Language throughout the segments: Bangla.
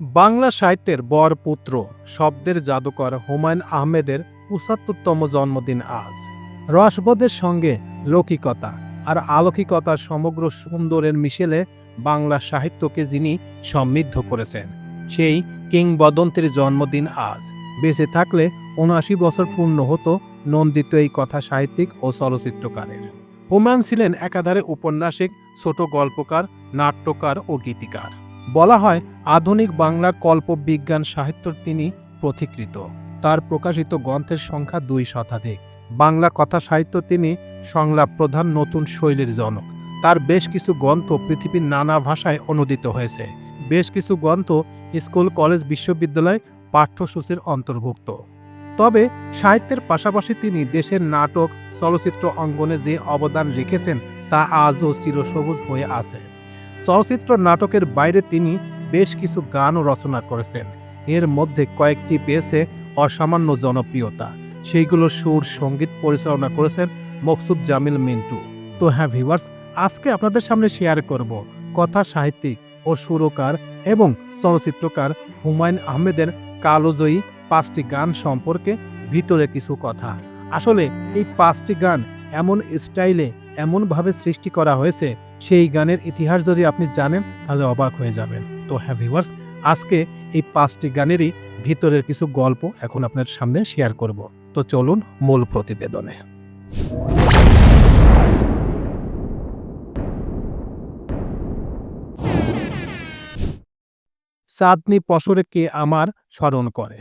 বাংলা সাহিত্যের বর পুত্র শব্দের জাদুকর হুমায়ুন আহমেদের পঁচাত্তরতম জন্মদিন আজ। রসবোধের সঙ্গে লৌকিকতা আর আলৌকিকতার সমগ্র সুন্দরের মিশেলে বাংলা সাহিত্যকে যিনি সমৃদ্ধ করেছেন, সেই কিংবদন্তির জন্মদিন আজ। বেঁচে থাকলে উনআশি বছর পূর্ণ হতো নন্দিত এই কথা সাহিত্যিক ও চলচ্চিত্রকারের। হুমায়ুন ছিলেন একাধারে উপন্যাসিক, ছোট গল্পকার, নাট্যকার ও গীতিকার। বলা হয়, আধুনিক বাংলার কল্পবিজ্ঞান সাহিত্যর তিনি পথিকৃত তার প্রকাশিত গ্রন্থের সংখ্যা দুই শতাধিক। বাংলা কথা সাহিত্য তিনি সংলাপ প্রধান নতুন শৈলীর জনক। তার বেশ কিছু গ্রন্থ পৃথিবীর নানা ভাষায় অনুদিত হয়েছে। বেশ কিছু গ্রন্থ স্কুল, কলেজ, বিশ্ববিদ্যালয় পাঠ্যসূচির অন্তর্ভুক্ত। তবে সাহিত্যের পাশাপাশি তিনি দেশের নাটক, চলচ্চিত্র অঙ্গনে যে অবদান রেখেছেন, তা আজও চিরসবুজ হয়ে আছে। চলচ্চিত্র নাটকের বাইরে তিনি বেশ কিছু গানও রচনা করেছেন। এর মধ্যে কয়েকটি পেয়েছে অসামান্য জনপ্রিয়তা। সেইগুলো সুর, সংগীত পরিচালনা করেছেন মকসুদ জামিল মিন্টু। তো হ্যাঁ ভিউয়ার্স, আজকে আপনাদের সামনে শেয়ার করব কথা সাহিত্যিক ও সুরকার এবং চলচ্চিত্রকার হুমায়ুন আহমেদের কালোজয়ী পাঁচটি গান সম্পর্কে ভিতরে কিছু কথা। আসলে এই পাঁচটি গান এমন স্টাইলে এমনভাবে সৃষ্টি করা হয়েছে, সেই গানের ইতিহাস যদি আপনি জানেন, তাহলে অবাক হয়ে যাবেন। তো হ্যাঁ আজকে এই পাঁচটি গানেরই ভিতরের কিছু গল্প এখন আপনার সামনে শেয়ার করব। তো চলুন মূল প্রতিবেদনে। চাঁদনি পশরেকে আমার স্মরণ করে।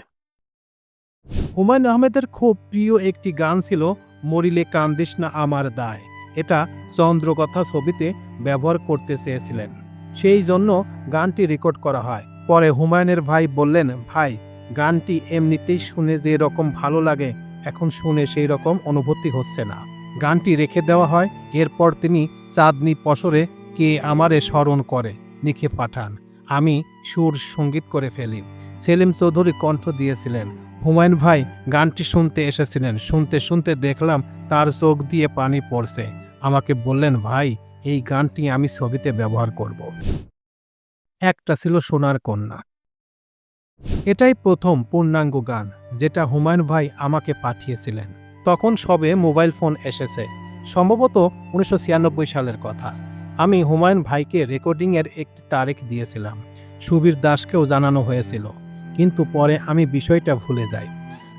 হুমায়ুন আহমেদের খুব প্রিয় একটি গান ছিল, মরিলে কান্দিস না আমার দায়। এটা চন্দ্রকথা ছবিতে ব্যবহার করতে চেয়েছিলেন। সেই জন্য গানটি রেকর্ড করা হয়। পরে হুমায়ুনের ভাই বললেন, ভাই, গানটি এমনিতেই শুনে যে রকম ভালো লাগে, এখন শুনে সেই রকম অনুভূতি হচ্ছে না। গানটি রেখে দেওয়া হয়। এরপর তিনি চাঁদনি পশরে কে আমারে স্মরণ করে লিখে পাঠান। আমি সুর সংগীত করে ফেলি। সেলিম চৌধুরী কণ্ঠ দিয়েছিলেন। হুমায়ুন ভাই, গানটি শুনতে এসেছিলেন। শুনতে শুনতে দেখলাম তার চোখ দিয়ে পানি পড়ছে। আমাকে বললেন, ভাই, এই গানটি আমি ছবিতে ব্যবহার করব। একটা ছিল সোনার কন্যা। এটাই প্রথম পূর্ণাঙ্গ গান, যেটা হুমায়ুন ভাই আমাকে পাঠিয়েছিলেন। তখন সবে মোবাইল ফোন এসেছে। সম্ভবত উনিশশো ছিয়ানব্বই সালের কথা। আমি হুমায়ুন ভাইকে রেকর্ডিংয়ের একটি তারিখ দিয়েছিলাম। সুবীর দাসকেও জানানো হয়েছিল। কিন্তু পরে আমি বিষয়টা ভুলে যাই।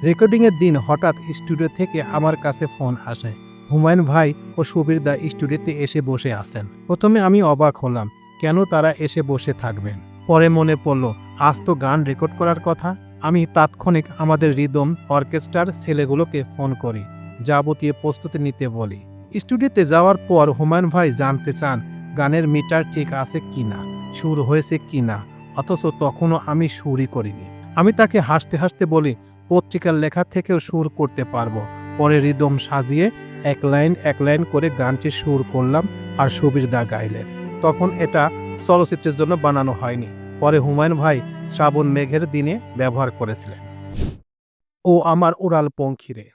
রেকর্ডিংয়ের দিন হঠাৎ স্টুডিও থেকে আমার কাছে ফোন আসে। হুমায়ুন ভাই ও সুবীর দা স্টুডিওতে এসে বসে আছেন। প্রথমে আমি অবাক হলাম, কেন তারা এসে বসে থাকবেন? পরে মনে পড়ল, আজ তো গান রেকর্ড করার কথা। আমি তাৎক্ষণিক আমাদের রিদম অর্কেস্ট্রার ছেলেগুলোকে ফোন করি, যাবতীয় প্রস্তুতি নিতে বলি। স্টুডিওতে যাওয়ার পর হুমায়ুন ভাই জানতে চান, গানের মিটার ঠিক আছে কিনা, সুর হয়েছে কিনা, অথচ তখনও আমি সুরই করিনি। আমি তাকে হাসতে হাসতে বলি, পত্রিকার লেখা থেকেও সুর করতে পারব পরে রিদম সাজিয়ে এক লাইন এক লাইন করে গানটি সুর করলাম আর সুবীর দা গাইলেন। তখন এটা চলচ্চিত্রের জন্য বানানো হয়নি। পরে হুমায়ুন ভাই শ্রাবণ মেঘের দিনে ব্যবহার করেছিলেন। ও আমার উড়াল পঙ্খিরে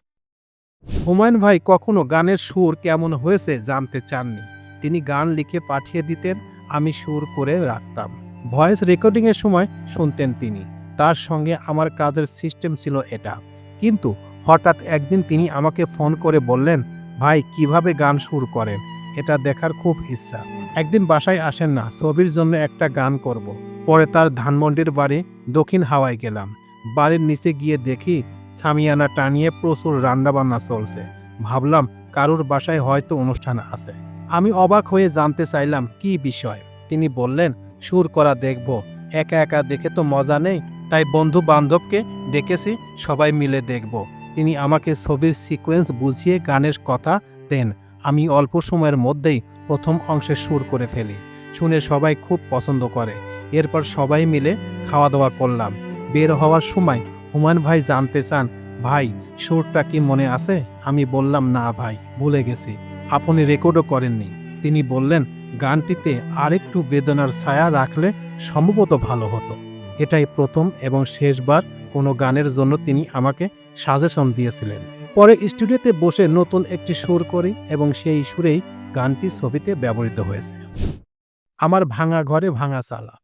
হুমায়ুন ভাই কখনো গানের সুর কেমন হয়েছে জানতে চাননি। তিনি গান লিখে পাঠিয়ে দিতেন, আমি সুর করে রাখতাম। ভয়েস রেকর্ডিংয়ের সময় শুনতেন তিনি। তার সঙ্গে আমার কাজের সিস্টেম ছিল এটা। কিন্তু হঠাৎ একদিন তিনি আমাকে ফোন করে বললেন, ভাই, কীভাবে গান সুর করেন? এটা দেখার খুব ইচ্ছা। একদিন বাসায় আসেন না, ছবির জন্য একটা গান করব। পরে তার ধানমন্ডির বাড়ি, দক্ষিণ হাওয়ায় গেলাম। বাড়ির নিচে গিয়ে দেখি, সামিয়ানা টানিয়ে প্রচুর রান্নাবান্না চলছে। ভাবলাম, কারুর বাসায় হয়তো অনুষ্ঠান আছে। আমি অবাক হয়ে জানতে চাইলাম, কি বিষয়? তিনি বললেন, সুর করা দেখব। একা একা দেখে তো মজা নেই। তাই বন্ধু বান্ধবকে ডেকেছি, সবাই মিলে দেখব। তিনি আমাকে ছবির সিকোয়েন্স বুঝিয়ে গানের কথা দেন। আমি অল্প সময়ের মধ্যেই প্রথম অংশে সুর করে ফেলি। শুনে সবাই খুব পছন্দ করে। এরপর সবাই মিলে খাওয়া দাওয়া করলাম। বের হওয়ার সময় হুমায়ুন ভাই জানতে চান, ভাই, সুরটা কি মনে আছে? আমি বললাম, না ভাই, ভুলে গেছি। আপনি রেকর্ডও করেননি। তিনি বললেন, গানটিতে আরেকটু বেদনার ছায়া রাখলে সম্ভবত ভালো হতো। এটাই প্রথম এবং শেষবার কোনো গানের জন্য তিনি আমাকে সাজেশন দিয়েছিলেন। পরে স্টুডিওতে বসে নতুন একটি সুর করি এবং সেই সুরেই গানটি ছবিতে ব্যবহৃত হয়েছে। আমার ভাঙা ঘরে ভাঙা চালা।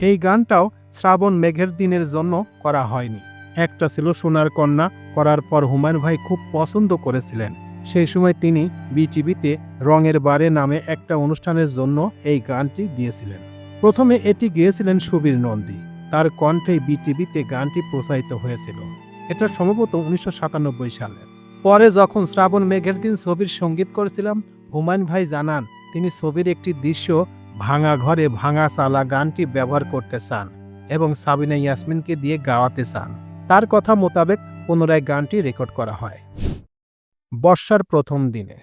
এই গানটাও শ্রাবণ মেঘের দিনের জন্য করা হয়নি। একটা ছিল সোনার কন্যা করার পর হুমায়ুন ভাই খুব পছন্দ করেছিলেন। সেই সময় তিনি বিটিভিতে রঙের বারে নামে একটা অনুষ্ঠানের জন্য এই গানটি দিয়েছিলেন। প্রথমে এটি গেয়েছিলেন সুবীর নন্দী। তার কণ্ঠে বিটিভিতে গানটি প্রচারিত হয়েছিল। এটা সম্ভবত উনিশশো সাতানব্বই সালে। পরে যখন শ্রাবণ মেঘের দিন ছবির সংগীত করেছিলাম, হুমায়ুন ভাই জানান, তিনি ছবির একটি দৃশ্য, ভাঙা ঘরে ভাঙা চালা গানটি ব্যবহার করতে চান এবং সাবিনা ইয়াসমিনকে দিয়ে গাওয়াতে চান। তার কথা মোতাবেক পুনরায় গানটি রেকর্ড করা হয়। বর্ষার প্রথম দিনে।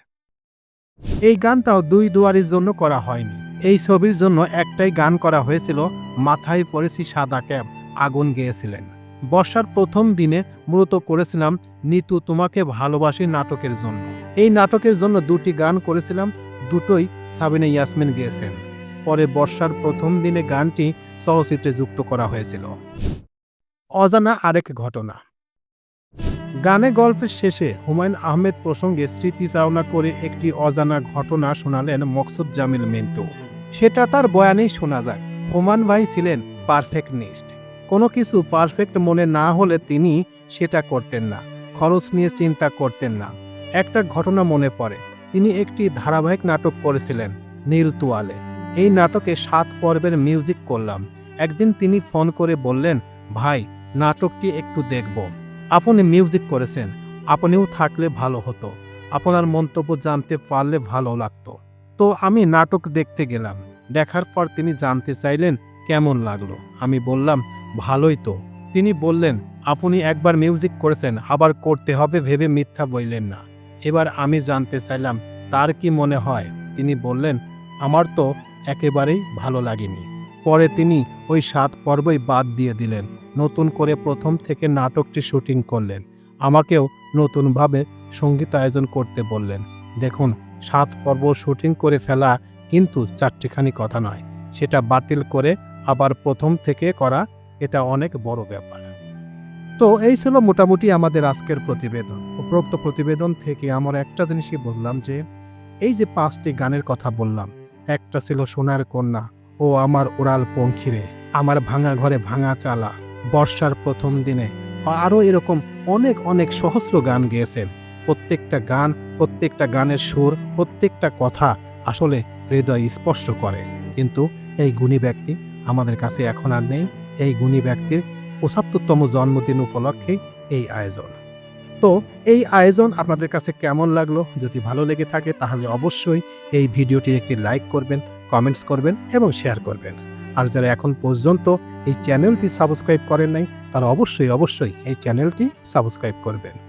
এই গানটাও দুই দুয়ারির জন্য করা হয়নি। এই ছবির জন্য একটাই গান করা হয়েছিল, মাথায় পড়েছি সাদা ক্যাব আগুন গেয়েছিলেন। বর্ষার প্রথম দিনে মূলত করেছিলাম, নিতু, তোমাকে ভালোবাসি নাটকের জন্য। এই নাটকের জন্য দুটি গান করেছিলাম, দুটোই সাবিনা ইয়াসমিন গেয়েছেন। পরে বর্ষার প্রথম দিনে গানটি চলচ্চিত্রে যুক্ত করা হয়েছিল। অজানা আরেক ঘটনা। গানে গল্পের শেষে হুমায়ুন আহমেদ প্রসঙ্গে স্মৃতিচারণা করে একটি অজানা ঘটনা শোনালেন মকসুদ জামিল মিন্টু। সেটা তার বয়ানেই শোনা যায়। হুমায়ুন ভাই ছিলেন পারফেক্টনিস্ট। কোনো কিছু পারফেক্ট মনে না হলে তিনি সেটা করতেন না, খরচ নিয়ে চিন্তা করতেন না। একটা ঘটনা মনে পড়ে, তিনি একটি ধারাবাহিক নাটক করেছিলেন নীল তোয়ালে। এই নাটকে সাত পর্বের মিউজিক করলাম। একদিন তিনি ফোন করে বললেন, ভাই, নাটকটি একটু দেখব। আপনি মিউজিক করেছেন, আপনিও থাকলে ভালো হতো। আপনার মন্তব্য জানতে পারলে ভালো লাগতো। তো আমি নাটক দেখতে গেলাম। দেখার পর তিনি জানতে চাইলেন, কেমন লাগল? আমি বললাম, ভালোই তো। তিনি বললেন, আপনি একবার মিউজিক করেছেন, আবার করতে হবে ভেবে মিথ্যা বললেন না। এবার আমি জানতে চাইলাম, তার কি মনে হয়? তিনি বললেন, আমার তো একেবারেই ভালো লাগেনি। পরে তিনি ওই সাত পর্বই বাদ দিয়ে দিলেন, নতুন করে প্রথম থেকে নাটকটি শুটিং করলেন। আমাকেও নতুনভাবে সংগীত আয়োজন করতে বললেন। দেখুন সাত পর্ব শুটিং করে ফেলা কিন্তু চারটিখানি কথা নয়। সেটা বাতিল করে আবার প্রথম থেকে করা এটা অনেক বড় ব্যাপার। তো এই ছিল মোটামুটি আমাদের আজকের প্রতিবেদন। উপরোক্ত প্রতিবেদন থেকে আমরা একটা জিনিসই বুঝলাম যে, এই যে পাঁচটি গানের কথা বললাম, একটা ছিল সোনার কন্যা ও আমার ওরাল পঙ্খিরে, আমার ভাঙা ঘরে ভাঙা চালা, বর্ষার প্রথম দিনে আরও এরকম অনেক অনেক সহস্র গান গেয়েছেন। প্রত্যেকটা গান, প্রত্যেকটা গানের সুর, প্রত্যেকটা কথা আসলে হৃদয় স্পর্শ করে। কিন্তু এই গুণী ব্যক্তি আমাদের কাছে এখন আর নেই। এই গুণী ব্যক্তির পঁচাত্তরতম জন্মদিন উপলক্ষে এই আয়োজন। তো এই আয়োজন আপনাদের কাছে কেমন লাগল? যদি ভালো লেগে থাকে তাহলে অবশ্যই এই ভিডিওটির একটি লাইক করবেন, কমেন্টস করবেন এবং শেয়ার করবেন। আর যারা এখন পর্যন্ত এই চ্যানেলটি সাবস্ক্রাইব করেন নাই, তারা অবশ্যই অবশ্যই এই চ্যানেলটি সাবস্ক্রাইব করবেন।